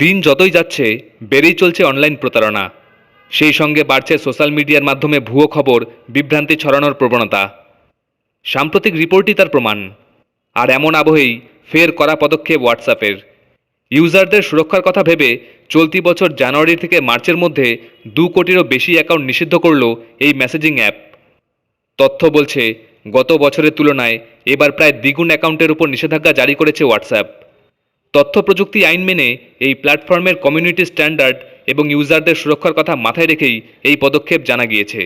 দিন যতই যাচ্ছে, বেড়েই চলছে অনলাইন প্রতারণা। সেই সঙ্গে বাড়ছে সোশ্যাল মিডিয়ার মাধ্যমে ভুয়ো খবর, বিভ্রান্তি ছড়ানোর প্রবণতা। সাম্প্রতিক রিপোর্টই তার প্রমাণ। আর এমন আবহেই ফের করা পদক্ষেপ হোয়াটসঅ্যাপের ইউজারদের সুরক্ষার কথা ভেবে চলতি বছর জানুয়ারি থেকে মার্চের মধ্যে দু কোটিরও বেশি অ্যাকাউন্ট নিষিদ্ধ করল এই মেসেজিং অ্যাপ তথ্য বলছে, গত বছরের তুলনায় এবার প্রায় দ্বিগুণ অ্যাকাউন্টের উপর নিষেধাজ্ঞা জারি করেছে হোয়াটসঅ্যাপ তথ্য প্রযুক্তি আইন মেনে এই প্ল্যাটফর্মের কমিউনিটি স্ট্যান্ডার্ড এবং ইউজারদের সুরক্ষার কথা মাথায় রেখেই এই পদক্ষেপ জানা গিয়েছে।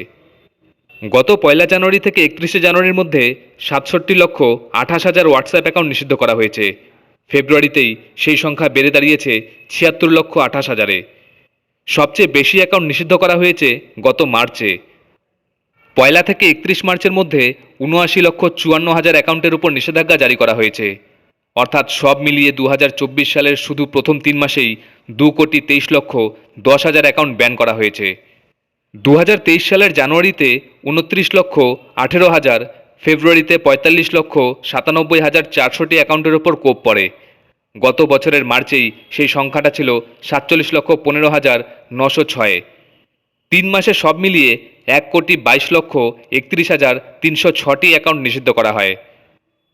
গত পয়লা জানুয়ারি থেকে একত্রিশে জানুয়ারির মধ্যে সাতষট্টি লক্ষ আঠাশ হাজার হোয়াটসঅ্যাপ অ্যাকাউন্ট নিষিদ্ধ করা হয়েছে। ফেব্রুয়ারিতেই সেই সংখ্যা বেড়ে দাঁড়িয়েছে ছিয়াত্তর লক্ষ আঠাশ হাজারে। সবচেয়ে বেশি অ্যাকাউন্ট নিষিদ্ধ করা হয়েছে গত মার্চে। পয়লা থেকে একত্রিশ মার্চের মধ্যে উনআশি লক্ষ চুয়ান্ন হাজার অ্যাকাউন্টের উপর নিষেধাজ্ঞা জারি করা হয়েছে। অর্থাৎ সব মিলিয়ে দু হাজার চব্বিশ সালের শুধু প্রথম তিন মাসেই দু কোটি তেইশ লক্ষ দশ হাজার অ্যাকাউন্ট ব্যান করা হয়েছে। দু হাজার তেইশ সালের জানুয়ারিতে উনত্রিশ লক্ষ আঠেরো হাজার, ফেব্রুয়ারিতে পঁয়তাল্লিশ লক্ষ সাতানব্বই হাজার চারশোটি অ্যাকাউন্টের ওপর কোপ পড়ে। গত বছরের মার্চেই সেই সংখ্যাটা ছিল সাতচল্লিশ লক্ষ পনেরো হাজার নশো ছয়ে। তিন মাসে সব মিলিয়ে এক কোটি বাইশ লক্ষ একত্রিশ হাজার তিনশো ছটি অ্যাকাউন্ট নিষিদ্ধ করা হয়।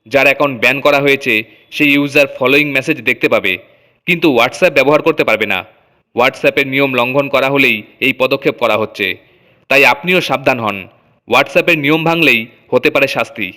যার অ্যাকাউন্ট ব্যান করা হয়েছে, সেই ইউজার ফলোয়িং মেসেজ দেখতে পাবে। কিন্তু হোয়াটসঅ্যাপ ব্যবহার করতে পারবে না। হোয়াটসঅ্যাপের নিয়ম লঙ্ঘন করা হলেই এই পদক্ষেপ করা হচ্ছে। তাই আপনিও সাবধান হন। হোয়াটসঅ্যাপের নিয়ম ভাঙলেই হতে পারে শাস্তি।